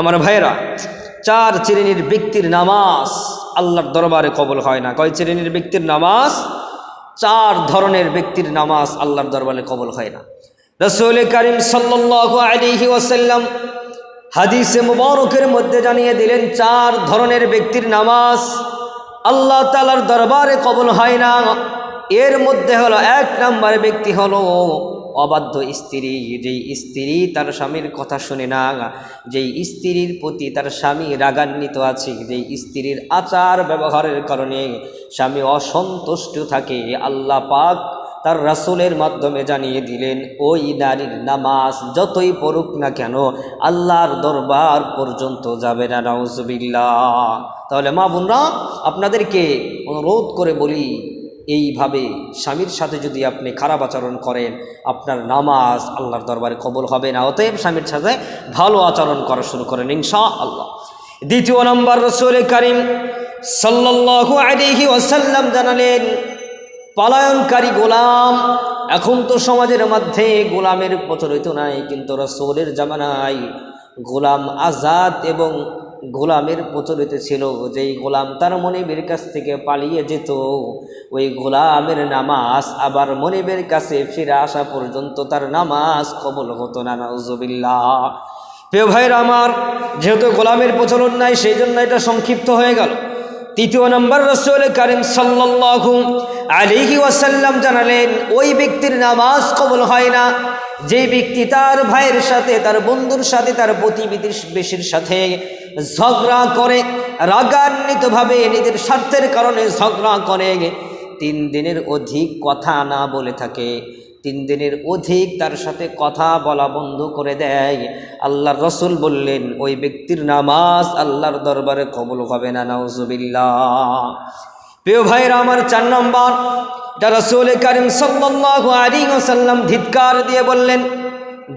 আমার ভাইয়েরা, চার শ্রেণির ব্যক্তির নামাজ আল্লাহর দরবারে কবল হয় না। কয় শ্রেণির ব্যক্তির নামাজ? চার ধরনের ব্যক্তির নামাজ আল্লাহর দরবারে কবল হয় না। রসুল করিম সাল্লাহ আলিহি ওয়াসাল্লাম হাদিসে মুবারকের মধ্যে জানিয়ে দিলেন, চার ধরনের ব্যক্তির নামাজ আল্লাহ তালার দরবারে কবল হয় না। এর মধ্যে হলো, এক নম্বর ব্যক্তি হলো অবাধ্য স্ত্রী, যেই স্ত্রী তার স্বামীর কথা শুনে না, যেই স্ত্রীর প্রতি তার স্বামী রাগান্বিত আছে, যেই স্ত্রীর আচার ব্যবহারের কারণে স্বামী অসন্তুষ্ট থাকে, আল্লাহ পাক তার রাসুলের মাধ্যমে জানিয়ে দিলেন, ওই নারীর নামাজ যতই পড়ুক না কেন, আল্লাহর দরবার পর্যন্ত যাবে না নাউজবিল্লা তাহলে মা বোনরা, আপনাদেরকে অনুরোধ করে বলি এইভাবে স্বামীর সাথে যদি আপনি খারাপ আচরণ করেন, আপনার নামাজ আল্লাহর দরবারে কবল হবে না। অতএব স্বামীর সাথে ভালো আচরণ করা শুরু করেন ইনশা আল্লাহ দ্বিতীয় নম্বর রসুল করিম ওয়াসাল্লাম জানালেন, পলায়নকারী গোলাম এখন তো সমাজের মধ্যে গোলামের প্রচলিত নাই, কিন্তু রসৌলের জামানায় গোলাম আজাদ এবং গোলামের প্রচলিত ছিল যেই গোলাম তার মনিবের কাছ থেকে পালিয়ে যেত। ওই গোলামের নামাজ আবার মনিবের কাছে ফিরে আসা পর্যন্ত তার নামাজ কবল হতো না নজবিল্লা প্রিয় ভাইয়ের আমার, যেহেতু গোলামের প্রচলন নাই, সেই জন্য এটা সংক্ষিপ্ত হয়ে গেল। তৃতীয় নম্বর রসুল করিম সাল্লাল্লাহু আলিহি ওয়াসাল্লাম জানালেন, ওই ব্যক্তির নামাজ কবল হয় না। যে ব্যক্তি তার ভাইয়ের সাথে, তার বন্ধুর সাথে, তার প্রতিবেশীর সাথে ঝগড়া করে, রাগান্বিতভাবে নিজের স্বার্থের কারণে ঝগড়া করে। তিন দিনের অধিক কথা না বলে থাকে। তিন দিনের অধিক তার সাথে কথা বলা বন্ধ করে দেয়। আল্লাহর রসুল বললেন, ওই ব্যক্তির নামাজ আল্লাহর দরবারে কবল হবে না, নাউজুবিল্লাহ। প্রিয় ভাইরা, আমার চার নম্বর, এটা রসুল করিম ওয়াসাল্লাম ধিৎকার দিয়ে বললেন,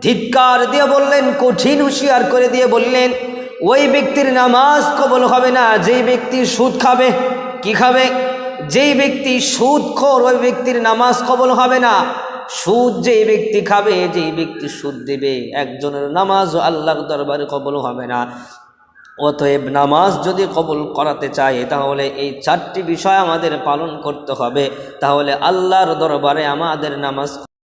ধিৎকার দিয়ে বললেন, কঠিন হুঁশিয়ার করে দিয়ে বললেন ওই ব্যক্তির নামাজ কবল হবে না, যেই ব্যক্তি সুদ খাবে, কি খাবে? যেই ব্যক্তি সুদ খোর, ওই ব্যক্তির নামাজ কবল হবে না। সুদ যেই ব্যক্তি খাবে, যেই ব্যক্তি সুদ দেবে, একজনের নামাজও আল্লাহর দরবারে কবল হবে না। অতএব নামাজ যদি কবুল করাতে চাই তাহলে এই চারটি বিষয় আমাদের পালন করতে হবে। তাহলে আল্লাহর দরবারে আমাদের নামাজ